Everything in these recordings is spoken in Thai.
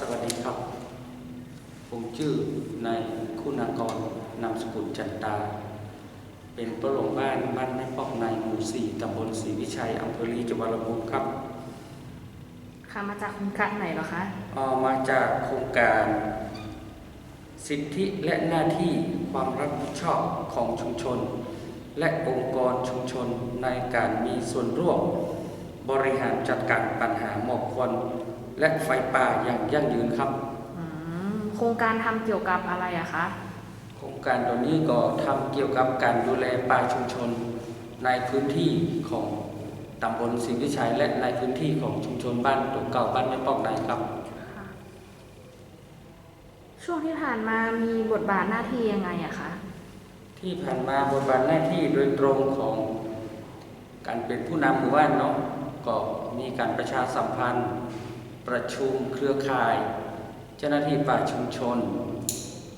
สวัสดีครับ ผมชื่อนายคุณากรนามสกุลจันตา เป็นประหลงบ้านบ้านแม่ปอกในหมู่สี่ตำบลศรีวิชัยอำเภอลีจังหวัดลำพูนครับ ค่ะมาจากโครงการไหนเหรอคะออกมาจากโครงการ สิทธิและหน้าที่ความรับผิดชอบของชุมชน และองค์กรชุมชนในการมีส่วนร่วม บริหารจัดการปัญหาหมอกควันและไฟป่าอย่างยั่งยืนครับ อืมโครงการทำเกี่ยวกับอะไรอะคะ โครงการตัวนี้ก็ทำเกี่ยวกับการดูแลป่าชุมชน ในพื้นที่ของตำบลศรีวิชัยและในพื้นที่ของชุมชนบ้านตัวเก่าบ้านแม่ปอกในครับค่ะช่วงที่ผ่านมามีบทบาทหน้าที่ยังไงอะคะ ที่ผ่านมาบทบาทหน้าที่โดยตรงของการเป็นผู้นำหมู่บ้านเนาะ ก็มีการประชาสัมพันธ์ ประชุมเครือข่าย เจ้าหน้าที่ป่าชุมชน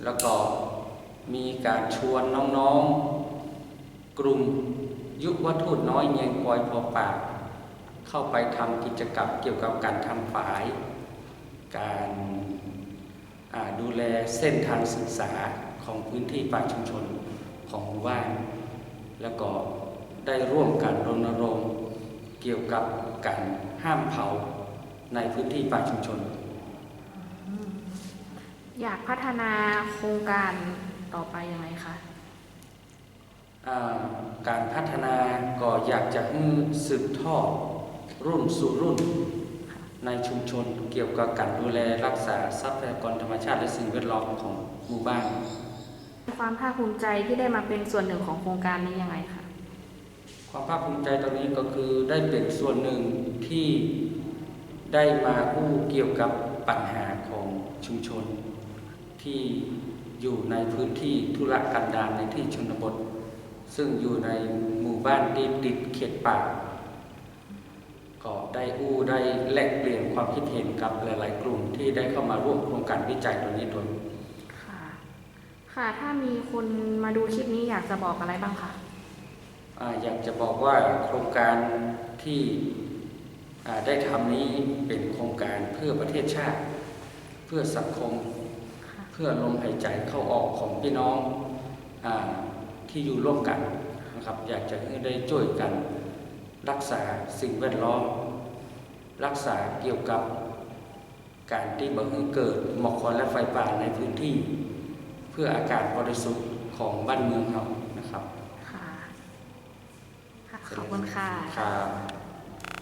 แล้วก็มีการชวนน้องๆ กลุ่มยุวทูตน้อยเงียงปอยพอปาก เข้าไปทำกิจกรรมเกี่ยวกับการทำฝาย การดูแลเส้นทางศึกษาของพื้นที่ป่าชุมชนของหมู่บ้าน แล้วก็ได้ร่วมกันรณรงค์ เกี่ยวกับการห้ามเผาในพื้นที่ป่าชุมชน อยากพัฒนาโครงการต่อไปยังไงคะอ่าการพัฒนาก็อยากจะให้สืบทอดรุ่นสู่รุ่นในชุมชนเกี่ยวกับการดูแลรักษาทรัพยากรธรรมชาติและสิ่งแวดล้อมของหมู่บ้าน ความภาคภูมิใจที่ได้มาเป็นส่วนหนึ่งของโครงการนี้ยังไงคะ ความภาคภูมิใจตรงนี้ก็คือได้เป็นส่วนหนึ่งที่ได้มาอู้เกี่ยวกับปัญหาของชุมชน ที่อยู่ในพื้นที่ธุรกันดารในที่ชนบท ซึ่งอยู่ในหมู่บ้านที่ติดเขตป่าก็ได้อู้ได้แลกเปลี่ยนความคิดเห็นกับหลาย ๆ กลุ่มที่ได้เข้ามาร่วมโครงการวิจัยตัวนี้โดยค่ะ ค่ะ ถ้ามีคนมาดูคลิปนี้อยากจะบอกอะไรบ้างคะ อาอยากจะบอกว่าโครงการที่อ่าได้ทำนี้เป็นโครงการเพื่อประเทศชาติ เพื่อสังคมค่ะเพื่อลมหายใจเข้าออกของพี่น้องอาที่อยู่ร่วมกันนะครับอยากจะให้ได้ช่วยกันรักษาสิ่งแวดล้อม รักษาเกี่ยวกับการที่บังเกิดหมอกควันและไฟป่าในพื้นที่ เพื่ออากาศบริสุทธิ์ของบ้านเมืองเรานะครับค่ะค่ะ ขอบคุณค่ะ ครับ